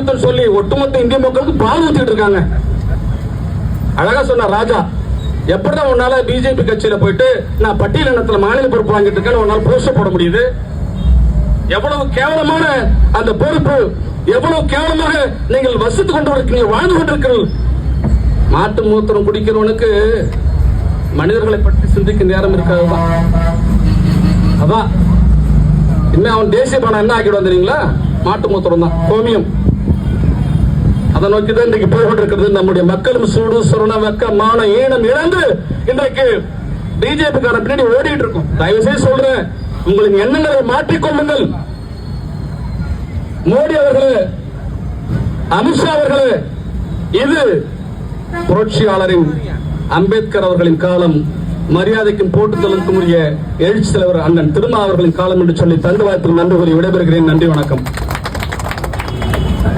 ஊத்துன்னு சொல்லி ஒட்டுமொத்த இந்திய மக்களுக்கு பால் ஊத்திட்டு இருக்காங்க. அழகா சொன்ன ராஜா எப்படிதான் உன்னால பிஜேபி கட்சியில போயிட்டு நான் பட்டியல் இனத்துல மாநில பொறுப்பு வாங்கிட்டு இருக்கேன்னு உன்னால போஸ்ட் போட முடியுது? எவ்வளவு கேவலமான அந்த பொறுப்பு எவ்வளவு கேவலமாக நீங்கள் வசித்துக் கொண்டு நீங்க வாழ்ந்து கொண்டிருக்கிறீர்கள். மாட்டு மூத்திரம் குடிக்கிறவனுக்கு மனிதர்களை பற்றி சிந்திக்க நேரம் இருக்காதுதான் அதான். இன்னும் அவன் தேசிய பணம் என்ன ஆக்கிட்டு தெரியுங்களா? மாட்டு மூத்திரம் தான் கோமியம். அதை நோக்கி தான் இன்றைக்கு போய் கொண்டிருக்கிறது நம்முடைய மக்களும் சூடு சுரண வெக்க மான ஈனம் இழந்து இன்றைக்கு பிஜேபி கார பின்னாடி ஓடிட்டு இருக்கும். தயவு செய்து சொல்றேன் உங்களுக்கு எண்ணங்களை மாற்றிக்கொள்ளுங்கள் மோடி அவர்களே அமித்ஷா அவர்களே இது புரட்சியாளரின் அம்பேத்கர் அவர்களின் காலம் மரியாதைக்கும் போட்டுதலுக்கும் உரிய எழுச்சி தலைவர் அண்ணன் திருமா அவர்களின் காலம் என்று சொல்லி தந்து வாய்ப்பில் நன்றி கூறி விடைபெறுகிறேன். நன்றி வணக்கம்.